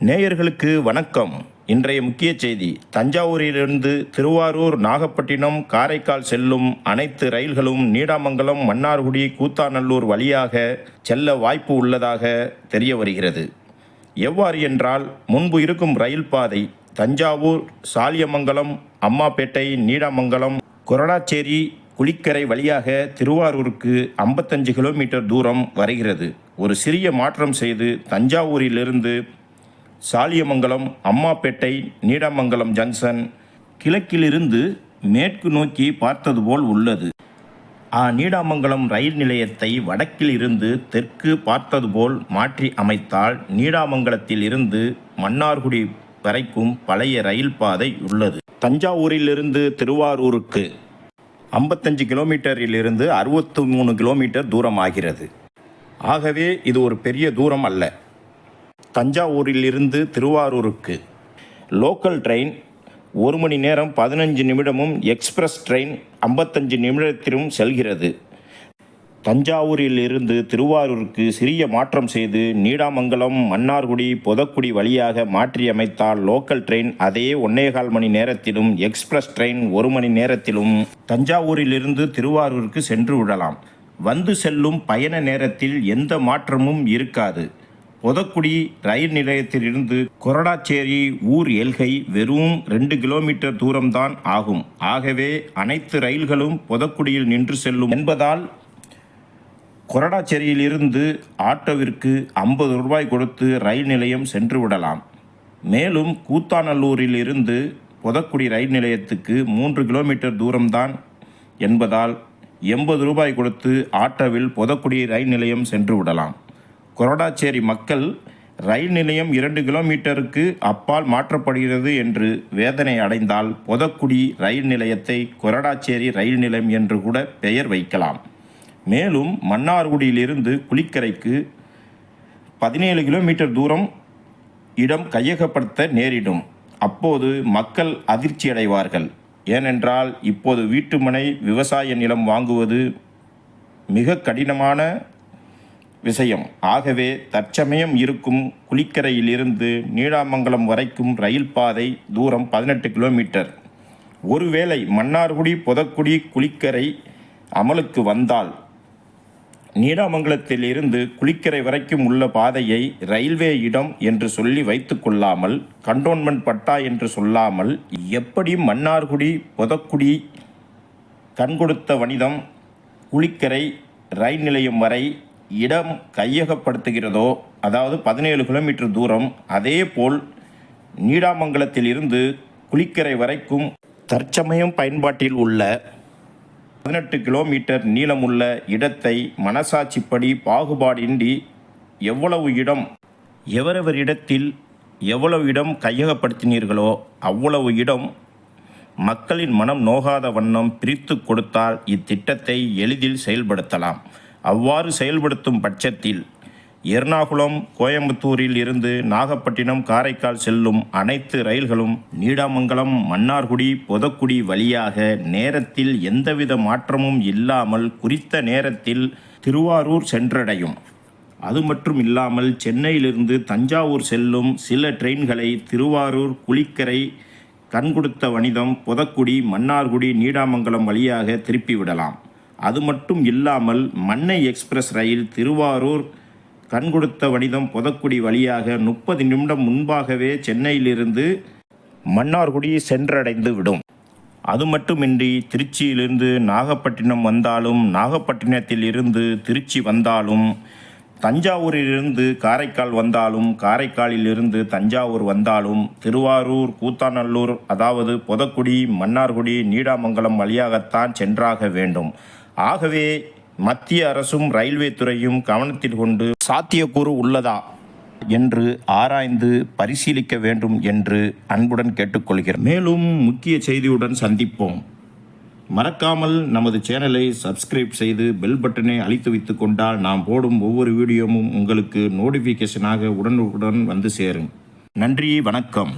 நேயர்களுக்கு வணக்கம். இன்றைய முக்கிய செய்தி. தஞ்சாவூரிலிருந்து திருவாரூர் நாகப்பட்டினம் காரைக்கால் செல்லும் அனைத்து ரயில்களும் நீடாமங்கலம் மன்னார்குடி கூத்தாநல்லூர் வழியாக செல்ல வாய்ப்பு உள்ளதாக தெரிய வருகிறது. எவ்வாறு என்றால் முன்பு இருக்கும் ரயில் பாதை தஞ்சாவூர் சாலியமங்கலம் அம்மாப்பேட்டை நீடாமங்கலம் கொரடாச்சேரி குளிக்கரை வழியாக திருவாரூருக்கு 55 கிலோமீட்டர் தூரம் வருகிறது. ஒரு சிறிய மாற்றம் செய்து தஞ்சாவூரிலிருந்து சாலியமங்கலம் அம்மாப்பேட்டை நீடாமங்கலம் ஜங்ஷன் கிழக்கிலிருந்து மேற்கு நோக்கி பார்த்தது போல் உள்ளது. ஆ நீடாமங்கலம் ரயில் நிலையத்தை வடக்கில் இருந்து தெற்கு பார்த்தது போல் மாற்றி அமைத்தால் நீடாமங்கலத்தில் இருந்து மன்னார்குடி வரைக்கும் பழைய ரயில் பாதை உள்ளது. தஞ்சாவூரிலிருந்து திருவாரூருக்கு ஐம்பத்தஞ்சு கிலோமீட்டரிலிருந்து அறுபத்து மூணு கிலோமீட்டர் தூரம் ஆகிறது. ஆகவே இது ஒரு பெரிய தூரம் அல்ல. தஞ்சாவூரிலிருந்து திருவாரூருக்கு. லோக்கல் ட்ரெயின் ஒரு மணி நேரம் பதினஞ்சு நிமிடமும் எக்ஸ்பிரஸ் ட்ரெயின் ஐம்பத்தஞ்சு நிமிடத்திலும் செல்கிறது. தஞ்சாவூரில் இருந்து திருவாரூருக்கு சிறிய மாற்றம் செய்து நீடாமங்கலம் மன்னார்குடி பொதக்குடி வழியாக மாற்றியமைத்தால் லோக்கல் ட்ரெயின் அதே ஒன்னேகால் மணி நேரத்திலும் எக்ஸ்பிரஸ் ட்ரெயின் ஒரு மணி நேரத்திலும் தஞ்சாவூரிலிருந்து திருவாரூருக்கு சென்று விடலாம். வந்து செல்லும் பயண நேரத்தில் எந்த மாற்றமும் இருக்காது. பொதக்குடி ரயில் நிலையத்திலிருந்து கொரடாச்சேரி ஊர் எல்கை வெறும் ரெண்டு கிலோமீட்டர் தூரம்தான் ஆகும். ஆகவே அனைத்து ரயில்களும் பொதக்குடியில் நின்று செல்லும் என்பதால் கொரடாச்சேரியிலிருந்து ஆட்டோவிற்கு ஐம்பது ரூபாய் கொடுத்து ரயில் நிலையம் சென்று விடலாம். மேலும் கூத்தாநல்லூரில் இருந்து பொதக்குடி ரயில் நிலையத்துக்கு மூன்று கிலோமீட்டர் தூரம்தான் என்பதால் எண்பது ரூபாய் கொடுத்து ஆட்டோவில் பொதக்குடி ரயில் நிலையம் சென்று விடலாம். கொரடாச்சேரி மக்கள் ரயில் நிலையம் இரண்டு கிலோமீட்டருக்கு அப்பால் மாற்றப்படுகிறது என்று வேதனை அடைந்தால் பொதக்குடி ரயில் நிலையத்தை கொரடாச்சேரி ரயில் நிலையம் என்று கூட பெயர் வைக்கலாம். மேலும் மன்னார்குடியிலிருந்து குளிக்கரைக்கு பதினேழு கிலோமீட்டர் தூரம் இடம் கையகப்படுத்த நேரிடும். அப்போது மக்கள் அதிர்ச்சி அடைவார்கள். ஏனென்றால் இப்போது வீட்டுமனை விவசாய நிலம் வாங்குவது மிக கடினமான விஷயம். ஆகவே தற்சமயம் இருக்கும் குளிக்கரையிலிருந்து நீடாமங்கலம் வரைக்கும் ரயில் பாதை தூரம் பதினெட்டு கிலோமீட்டர். ஒருவேளை மன்னார்குடி பொதக்குடி குளிக்கரை அமலுக்கு வந்தால் நீடாமங்கலத்தில் இருந்து குளிக்கரை வரைக்கும் உள்ள பாதையை ரயில்வே இடம் என்று சொல்லி வைத்துக்கொள்ளாமல் கண்டோன்மெண்ட் பட்டா என்று சொல்லாமல் எப்படி மன்னார்குடி பொதக்குடி கண்கொடுத்த வனிதம் குளிக்கரை ரயில் நிலையம் வரை இடம் கையகப்படுத்துகிறதோ அதாவது பதினேழு கிலோமீட்டர் தூரம் அதேபோல் நீடாமங்கலத்தில் இருந்து குளிக்கரை வரைக்கும் தற்சமயம் பயன்பாட்டில் உள்ள பதினெட்டு கிலோமீட்டர் நீளமுள்ள இடத்தை மனசாட்சிப்படி பாகுபாடின்றி எவ்வளவு இடம் எவரவர் இடத்தில் எவ்வளவு இடம் கையகப்படுத்தினீர்களோ அவ்வளவு இடம் மக்களின் மனம் நோகாத வண்ணம் பிரித்து கொடுத்தால் இத்திட்டத்தை எளிதில் செயல்படுத்தலாம். அவ்வாறு செயல்படுத்தும் பட்சத்தில் எர்ணாகுளம் கோயம்புத்தூரில் இருந்து நாகப்பட்டினம் காரைக்கால் செல்லும் அனைத்து ரயில்களும் நீடாமங்கலம் மன்னார்குடி பொதக்குடி வழியாக நேரத்தில் எந்தவித மாற்றமும் இல்லாமல் குறித்த நேரத்தில் திருவாரூர் சென்றடையும். அது மட்டும் இல்லாமல் சென்னையிலிருந்து தஞ்சாவூர் செல்லும் சில ட்ரெயின்களை திருவாரூர் குளிக்கரை கண்கொடுத்த வணிதம் பொதக்குடி மன்னார்குடி நீடாமங்கலம் வழியாக திருப்பிவிடலாம். அது மட்டும் இல்லாமல் மன்னை எக்ஸ்பிரஸ் ரயில் திருவாரூர் கண்கொடுத்த வணிதம் புதக்குடி வழியாக முப்பது நிமிடம் முன்பாகவே சென்னையிலிருந்து மன்னார்குடி சென்றடைந்து விடும். அது மட்டுமின்றி திருச்சியிலிருந்து நாகப்பட்டினம் வந்தாலும் நாகப்பட்டினத்தில் இருந்து திருச்சி வந்தாலும் தஞ்சாவூரிலிருந்து காரைக்கால் வந்தாலும் காரைக்காலிலிருந்து தஞ்சாவூர் வந்தாலும் திருவாரூர் கூத்தாநல்லூர் அதாவது பொதக்குடி மன்னார்குடி நீடாமங்கலம் வழியாகத்தான் சென்றாக வேண்டும். ஆகவே மத்திய அரசும் ரயில்வே துறையும் கவனத்தில் கொண்டு சாத்தியக்கூறு உள்ளதா என்று ஆராய்ந்து பரிசீலிக்க வேண்டும் என்று அன்புடன் கேட்டுக்கொள்கிறேன். மேலும் முக்கிய செய்தியுடன் சந்திப்போம். மறக்காமல் நமது சேனலை சப்ஸ்கிரைப் செய்து பெல் பட்டனை அழித்து வைத்துக் கொண்டால் நாம் போடும் ஒவ்வொரு வீடியோவும் உங்களுக்கு நோட்டிஃபிகேஷனாக உடனுக்குடன் வந்து சேரும். நன்றி வணக்கம்.